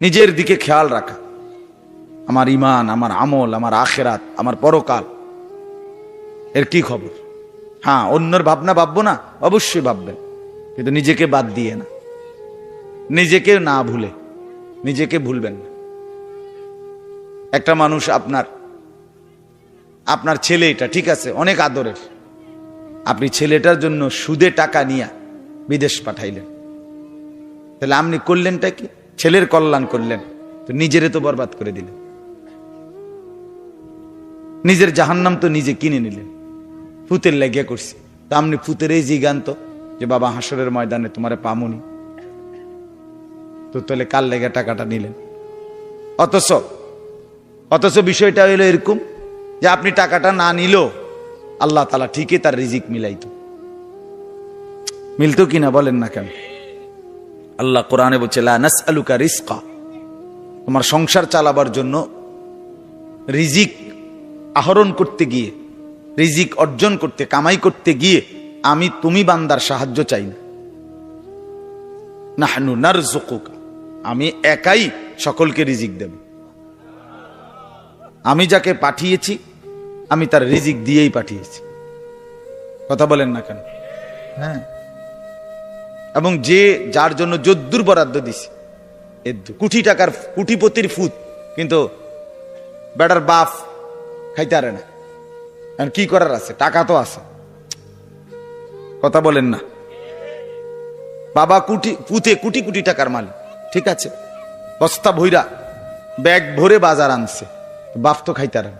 নিজের দিকে খেয়াল রাখা। আমার ইমান আমার আমল, আমার আখেরাত, আমার পরকাল। এর কি খবর? হ্যাঁ অন্যর ভাবনা ভাববো না, অবশ্যই ভাববেন কিন্তু নিজেকে বাদ দিয়ে না। নিজেকে না ভুলে, নিজেকে ভুলবেন না। একটা মানুষ আপনার আপনার ছেলে এটা, ঠিক আছে, অনেক আদরের। আপনি ছেলেটার জন্য সুদে টাকা নিয়ে বিদেশ পাঠাইলেন। তাহলে আপনি করলেনটা কি? ছেলের কল্যাণ করলেন, তো নিজেরে তো বরবাদ করে দিলেন। নিজের জাহান্নাম তো নিজে কিনে নিলেন। ফুতের লেগে করছি। তা আপনি ফুতের এই জিগান্ত যে বাবা হাসরের ময়দানে তোমারে পামুনি। তো তাহলে কাল লেগে টাকাটা নিলেন? অথচ অথচ বিষয়টা হইল এরকম, যে আপনি টাকাটা না নিল, আল্লাহ তালা ঠিকই তার রিজিক মিলাইতো। মিলতো কিনা বলেন না কেন? আল্লাহ কোরআনে বলছে, লা নাসআলুকা রিজকা। তোমার সংসার চালাবার জন্য রিজিক আহরণ করতে গিয়ে, রিজিক অর্জন করতে, কামাই করতে গিয়ে আমি তুমি বান্দার সাহায্য চাই না। নাহনু নারজুকুকা আমি একাই সকলকে রিজিক দেব। আমি যাকে পাঠিয়েছি, আমি তার রিজিক দিয়েই পাঠিয়েছি। কথা বলেন না কেন? হ্যাঁ। এবং যে যার জন্য যদ্দুর বরাদ্দ দিছি। কোটি টাকার কোটিপতির ফুত, কিন্তু বেটার বাপ খাইতে পারে না কি করার আছে? টাকা তো আছে। কথা বলেন না। বাবা কুটি, পুঁতে কোটি কোটি টাকার মালিক। ঠিক আছে। বস্তা ভৈরা ব্যাগ ভরে বাজার আনছে। বাপ তো খাইতে না।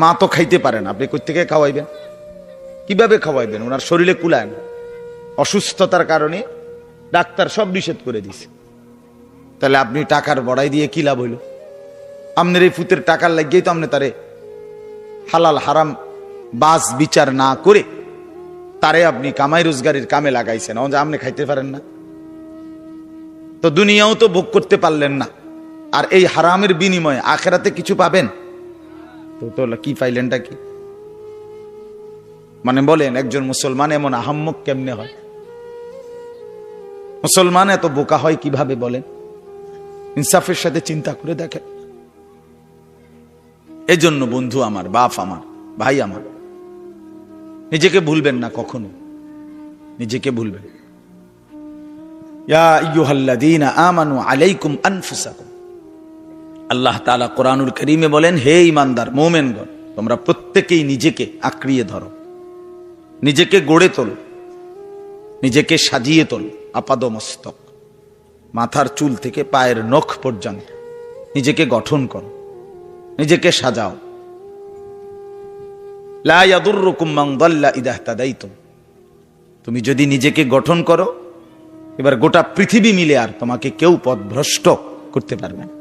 মা তো খাইতে পারে না। আপনি কোথেকে খাওয়াইবেন? কীভাবে খাওয়াইবেন? ওনার শরীরে কুলায় না। অসুস্থতার কারণে ডাক্তার সব নিষেধ করে দিছে তাহলে আপনি টাকার বড়াই দিয়ে কি লাভ হইল? আপনার এই ফুতের টাকার লাগিয়েই তো আপনি তারে হালাল হারাম বাস বিচার না করে তারে আপনি কামাই রোজগারের কামে লাগাইছেন। যে আপনি খাইতে পারেন না। তো দুনিয়াও তো ভোগ করতে পারলেন না। আর এই হারামের বিনিময়ে আখেরাতে কিছু পাবেন? তো তো কি পাইলেনটা কি? মানে বলেন, একজন মুসলমান এমন আহাম্মক কেমনে হয়? মুসলমান এত বোকা হয় কীভাবে বলেন? ইনসাফের সাথে চিন্তা করে দেখেন। এজন্য বন্ধু আমার, বাপ আমার, ভাই আমার, নিজেকে ভুলবেন না কখনো। নিজেকে ভুলবেন। আমানু আলাইকুম আনফুসাকুম। আল্লাহ তাআলা কোরআনুল কারীমে বলেন, হে ঈমানদার, মুমিনগণ, তোমরা প্রত্যেকেই নিজেকে আঁকড়িয়ে ধরো। নিজেকে গড়ে তোলো। নিজেকে সাজিয়ে তোলো। আপাদমস্তক। মাথার চুল থেকে পায়ের নখ পর্যন্ত। নিজেকে গঠন করো। নিজেকে সাজাও। তুমি যদি নিজেকে গঠন করো, এবার গোটা পৃথিবী মিলে আর তোমাকে কেউ পথভ্রষ্ট করতে পারবে না।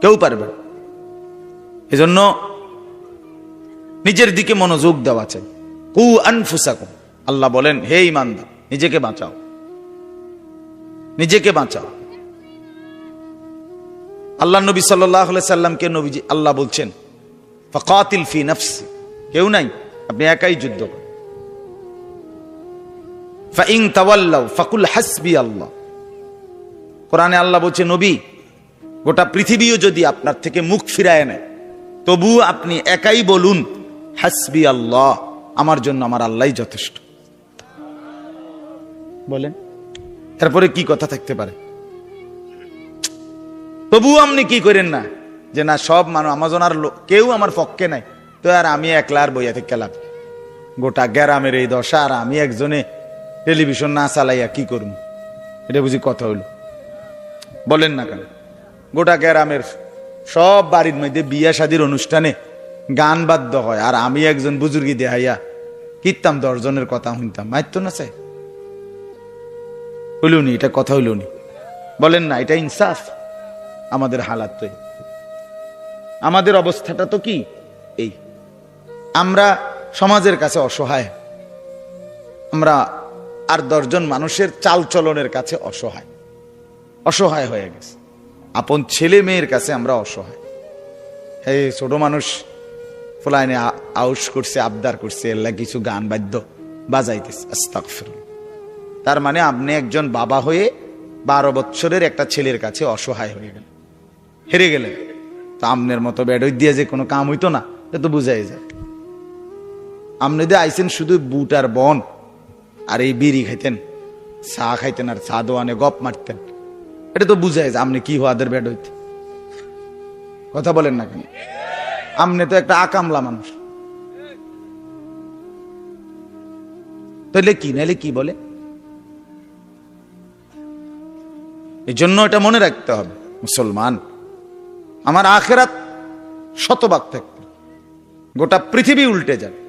কেউ পারবে এজন্য নিজের দিকে মনোযোগ দেওয়া চাই। আল্লাহ বলেন, হে ইমানদার, নিজেকে বাঁচাও। নিজেকে বাঁচাও। আল্লাহ নবী সাল্লাহ সাল্লামকে নবীজি, আল্লাহ বলছেন, ফকাতিল ফি নফসি। কেউ নাই, আপনি একাই যুদ্ধ করেন। ফাইং তাওয়াল্লাও ফাকুল হাসবি আল্লাহ। কোরআনে আল্লাহ বলছে, নবী, গোটা পৃথিবীও যদি আপনার থেকে মুখ ফিরায় নেয় তবু আপনি একাই বলুন, হাসবি আল্লাহ। আমার জন্য আমার আল্লাহ যথেষ্ট। বলেন। তারপরে কি কথা থাকতে পারে? তবু আপনি কি করেন না? যে না, সব মানুষ আমাজনার লোক কেউ আমার পক্ষে নাই। তো আর আমি একলা আর বইয়া থেকে লাভ গোটা গ্যারামের এই দশা আর আমি একজনে টেলিভিশন না চালাইয়া কি করব? এটা বুঝি কথা হইল। বলেন না কেন? গোটা গ্যারামের সব বাড়ির মধ্যে বিয়া শাদির অনুষ্ঠানে গান বাদ্য হয়, আর আমি একজন বুজুর্গি দেহাইয়া কিতাম দশজনের কথা শুনতাম। মাইত না চাই হইলুনি, এটা কথা হইলুনি। বলেন না, এটা ইনসাফ? আমাদের হালাত তো আমাদের অবস্থাটা তো কি? এই। আমরা সমাজের কাছে অসহায়। আমরা আর দশজন মানুষের চাল চলনের কাছে অসহায়। অসহায় হয়ে গেছে। আপন ছেলে মেয়ের কাছে আমরা অসহায়। হে ছোট মানুষ ফুলাইনে আউস করছে, আবদার করছে, এল্লা কিছু গান বাদ্য বাজাইতেছে। আস্তাগফিরুল্লাহ। তার মানে আপনি একজন বাবা হয়ে বারো বৎসরের একটা ছেলের কাছে অসহায় হয়ে গেলেন। হেরে গেলেন। তো আমনের মতো বেডই দিয়ে যে কোনো কাম হইতো না এটা তো বুঝাই যায়। আপনি দিয়ে আইসেন শুধু বুট আর বন, আর এই বিড়ি খাইতেন, চা খাইতেন আর চা দোয়ানে গপ মারতেন, এটা তো বুঝাই যায় আপনি কি হওয়াদের বেড হইতে কথা বলেন না কেন? আপনি তো একটা আকামলা মানুষ। তাহলে কি, নাইলে কি বলে? এই জন্য এটা মনে রাখতে হবে, মুসলমান। আমার আখেরাত শতভাগ থাকবে। গোটা পৃথিবী উল্টে যাবে।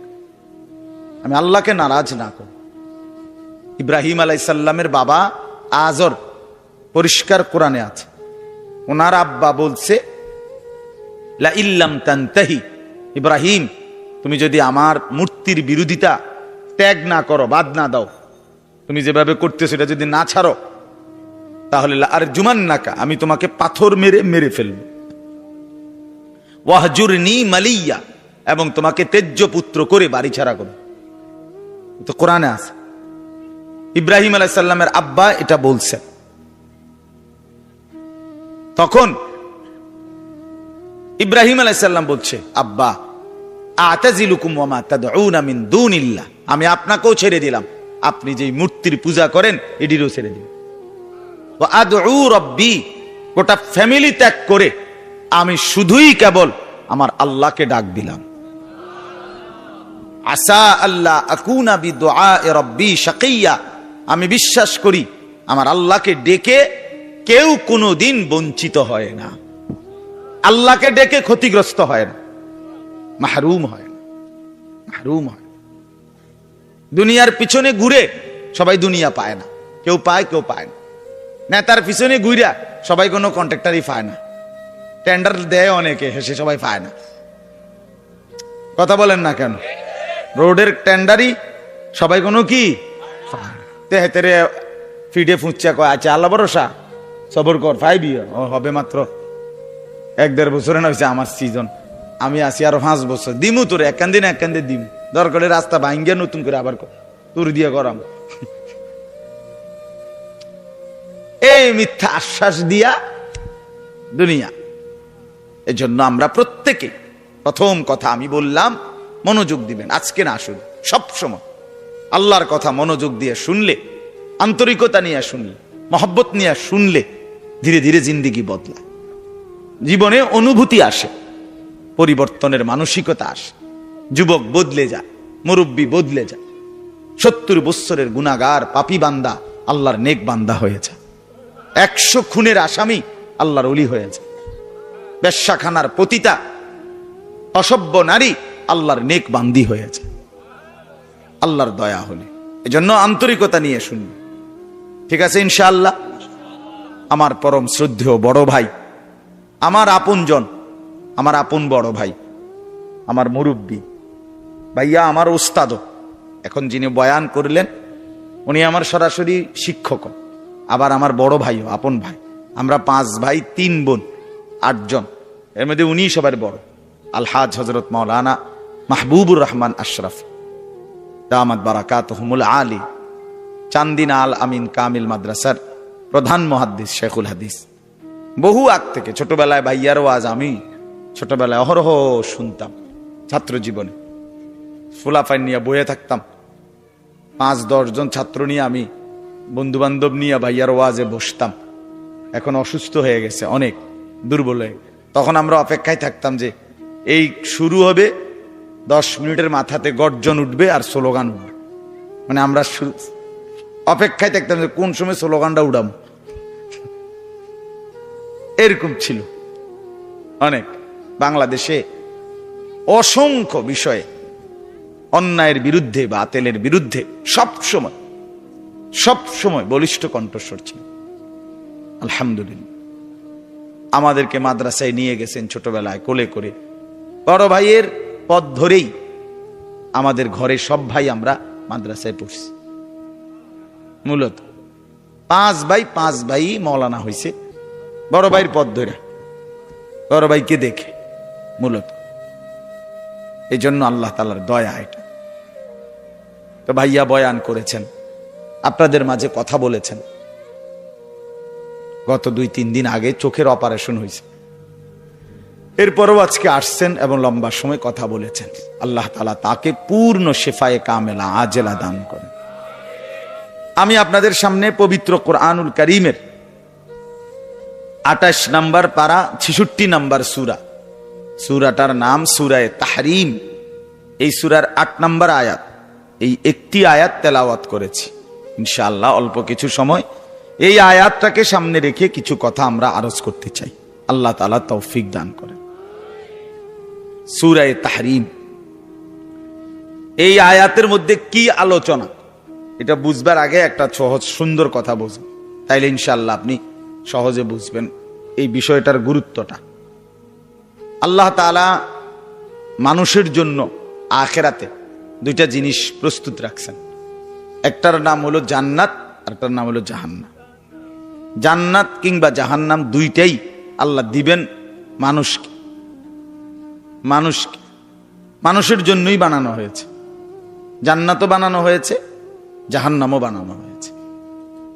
আমি আল্লাহকে নারাজ না করি ইব্রাহিম আলাইসাল্লামের বাবা আজর পরিষ্কার কোরআনে আছে। ওনার আব্বা বলছে ইল্লাম তান্তাহি। ইব্রাহিম, তুমি যদি আমার মূর্তির বিরোধিতা ত্যাগ না করো, বাদ না দাও, তুমি যেভাবে করতেছো এটা যদি না ছাড়ো, তাহলে আর জুমান নাকা আমি তোমাকে পাথর মেরে মেরে ফেলব। ওয়াহজুর নি মালিয়া, এবং তোমাকে তেজ্য পুত্র করে বাড়ি ছাড়া করো তো কোরআনে আছে। ইব্রাহিম আলাইসাল্লামের আব্বা এটা বলছেন। তখন ইব্রাহিম আলাইসাল্লাম বলছে, আব্বা আমি আপনাকেও ছেড়ে দিলাম। আপনি যেই মূর্তির পূজা করেন, এটিরও ছেড়ে দিন রব্বি, গোটা ফ্যামিলি ত্যাগ করে আমি শুধুই কেবল আমার আল্লাহকে ডাক দিলাম। আসা আল্লাহ আকুনা রব্বি শাকিয়া। আমি বিশ্বাস করি, আমার আল্লাহকে ডেকে কেউ কোনো দিন বঞ্চিত হয় না। আল্লাহকে ডেকে ক্ষতিগ্রস্ত হয় না। মাহরুম হয় না। মাহরুম হয় দুনিয়ার পিছনে ঘুরে সবাই দুনিয়া পায় না। কেউ পায় কেউ পায় না। নেতার পিছনে ঘুরা সবাই কোনো কন্ট্রাক্টারই পায় না। টেন্ডার দেয় অনেকে, হেসে সবাই পায় না। কথা বলেন না কেন? রোডের টেন্ডারই সবাই কোনো কি? তেহে ফিডে ফুঁচা কয় আছে আল্লাহ ভরসা? সবর কর ও হবে মাত্র এক দেড় বছরে না হয়েছে আমার সিজন আমি আছি আরও পাঁচ বছর। দিমু তোর একান দিন একান দিন দিমু। দরকারে রাস্তা ভাঙ্গিয়া নতুন করে আবার তোর দিয়ে করাম। এই মিথ্যা আশ্বাস দিয়া দুনিয়া। এজন্য আমরা প্রত্যেকে, প্রথম কথা আমি বললাম, মনোযোগ দিবেন। আজকে না শুন সবসময় আল্লাহর কথা মনোযোগ দিয়ে শুনলে, আন্তরিকতা নিয়ে শুনলে, মহব্বত নিয়ে শুনলে, ধীরে ধীরে জিন্দিগি বদলায়। জীবনে অনুভূতি আসে, পরিবর্তনের মানসিকতা আসে, যুবক বদলে যায়, মুরব্বী বদলে যায়, সত্তর বৎসরের গুণাগার পাপি বান্দা আল্লাহর নেক বান্দা হয়েছে একশো খুনের আসামি আল্লাহর অলি হয়েছে বেশ্যাখানার পতিতা, অসভ্য নারী আল্লাহর নেক বান্দি হয়েছে আল্লাহর দয়া হলে। এজন্য আন্তরিকতা নিয়ে শুনবে ঠিক আছে, ইনশাআল্লাহ? আমার পরম শ্রদ্ধেয় বড় ভাই আমার আপনজন, আমার আপন বড় ভাই, আমার মুরব্বী, ভাইয়া আমার ওস্তাদ এখন যিনি বয়ান করলেন, উনি আমার সরাসরি শিক্ষক। আবার আমার বড় ভাইও, আপন ভাই। আমরা পাঁচ ভাই, তিন বোন, আটজন। এর মধ্যে উনি সবার বড়। আলহাজ হজরত মাওলানা মাহবুবুর রহমান আশরাফ। দামাত বারাকাত হুমুল আলী। চান্দিনা আল আমিন কামিল মাদ্রাসার প্রধান মহাদ্দিস শেখুল হাদিস। বহু আগ থেকে, ছোটবেলায় ভাইয়ারও আজ আমি ছোটবেলায় অহরহ শুনতাম ছাত্র জীবনে। ফুলাফাই নিয়ে বয়ে থাকতাম। পাঁচ দশজন ছাত্র নিয়ে আমি বন্ধু বান্ধব নিয়ে ভাইয়ার ওয়াজে বসতাম। এখন অসুস্থ হয়ে গেছে, অনেক দুর্বল হয়ে তখন আমরা অপেক্ষায় থাকতাম যে, এই শুরু হবে, দশ মিনিটের মাথাতে গর্জন উঠবে আর স্লোগান উঠবে। মানে আমরা অপেক্ষায় থাকতাম যে, কোন সময় স্লোগানটা উড়াম এরকম ছিল। অনেক। বাংলাদেশে অসংখ্য বিষয়ে অন্যায়ের বিরুদ্ধে বা তেলের বিরুদ্ধে সব সময় সব সময় বলিষ্ঠ কণ্ঠস্বর ছিল। আলহামদুলিল্লাহ। আমাদেরকে মাদ্রাসায় নিয়ে গেছেন ছোটবেলায় কোলে করে। বড় ভাইয়ের পথ ধরেই আমাদের ঘরে সব ভাই আমরা মাদ্রাসায় পড়ছি। মূলত পাঁচ ভাই পাঁচ ভাই মৌলানা হয়েছে বড় ভাইয়ের পথ ধরে। বড় ভাইকে দেখে, মূলত। এই জন্য আল্লাহ তালার দয়া এটা। তো ভাইয়া বয়ান করেছেন, আপনাদের মাঝে কথা বলেছেন। গত দুই, তিন দিন আগে চোখের অপারেশন হয়েছে। এরপরও আজকে আসছেন এবং লম্বা সময় কথা বলেছেন। আল্লাহ তালা তাকে পূর্ণ শেফায়ে কামেলা, আজেলা দান করেন। আমি আপনাদের সামনে পবিত্র কোরআনুল করিমের আঠাশ নাম্বার পারা ছেষট্টি নাম্বার সুরা। সুরাটার নাম সুরায় তাহরিম। এই সুরার আট নাম্বার আয়াত। এই একটি আয়াত তেলাওয়াত করেছি। ইনশাআল্লাহ অল্প কিছু সময়। এই আয়াতটাকে সামনে রেখে কিছু কথা আমরা আরজ করতে চাই। আল্লাহ তালা তৌফিক দান করেন। সুরায় তাহরিম। এই আয়াতের মধ্যে কি আলোচনা? এটা বুঝবার আগে একটা সহজ, সুন্দর কথা বুঝুন তাইলে ইনশাল্লাহ আপনি সহজে বুঝবেন এই বিষয়টার গুরুত্বটা। আল্লাহ তাআলা মানুষের জন্য আখেরাতে দুইটা জিনিস প্রস্তুত রাখছেন। একটার নাম হলো জান্নাত আর একটার নাম হলো জাহান্নাম। জান্নাত কিংবা জাহান্নাম দুইটাই আল্লাহ দিবেন মানুষকে। মানুষকে। মানুষের জন্যই বানানো হয়েছে। জান্নাতও বানানো হয়েছে, জাহান্নামও বানানো হয়েছে।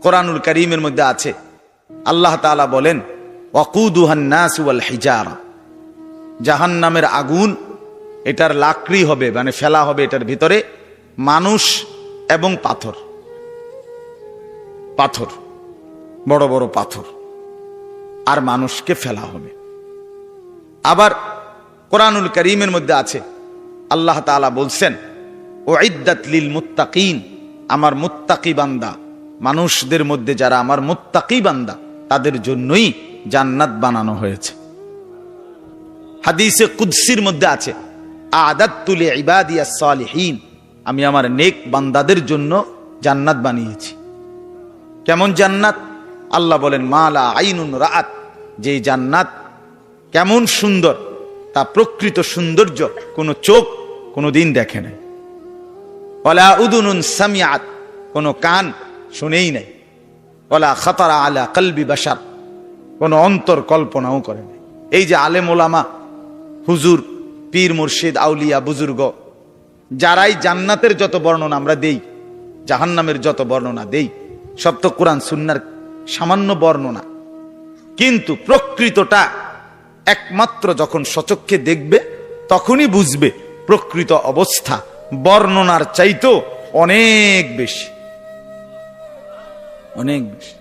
কোরআনুল করিমের মধ্যে আছে আল্লাহ তাআলা বলেন ওয়াকুদুহান্নাস ওয়াল হিজারা। জাহান্নামের আগুন, এটার লাকড়ি হবে মানে ফেলা হবে এটার ভিতরে মানুষ এবং পাথর। পাথর, বড় বড় পাথর। আর মানুষকে ফেলা হবে। আবার কোরআনুল করিমের মধ্যে আছে, আল্লাহ তাআলা বলছেন ও ইদ্দাত লিল মুত্তাকিন, আমার মুত্তাকি বান্দা মানুষদের মধ্যে যারা আমার মুত্তাকি বান্দা, তাদের জন্যই জান্নাত বানানো হয়েছে। হাদিসে কুদ্সির মধ্যে আছে আদাতুলে ইবাদিয়া সালিহীন আমি আমার নেক বান্দাদের জন্য জান্নাত বানিয়েছি। কেমন জান্নাত? আল্লাহ বলেন, মালা আইনুন রাত যে জান্নাত কেমন সুন্দর, তা প্রকৃত সৌন্দর্য কোনো চোখ কোনো দিন দেখে নাই। ওলা উদুনুন সামিয়াত কোনো কান শুনেই নাই। ওলা খাতারা আলা কলবি বাসার কোনো অন্তর কল্পনাও করে নাই। এই যে আলেম ওলামা, হুজুর, পীর, মুর্শিদ, আউলিয়া, বুজুর্গ, যারাই জান্নাতের যত বর্ণনা আমরা দেই, জাহান্নামের যত বর্ণনা দেই, সব তো কোরআন সুন্নার সামান্য বর্ণনা। কিন্তু প্রকৃতটা একমাত্র যখন সচক্ষে দেখবে, তখনই বুঝবে প্রকৃত অবস্থা। বর্ণনার চাইতো অনেক বেশি। অনেক বেশি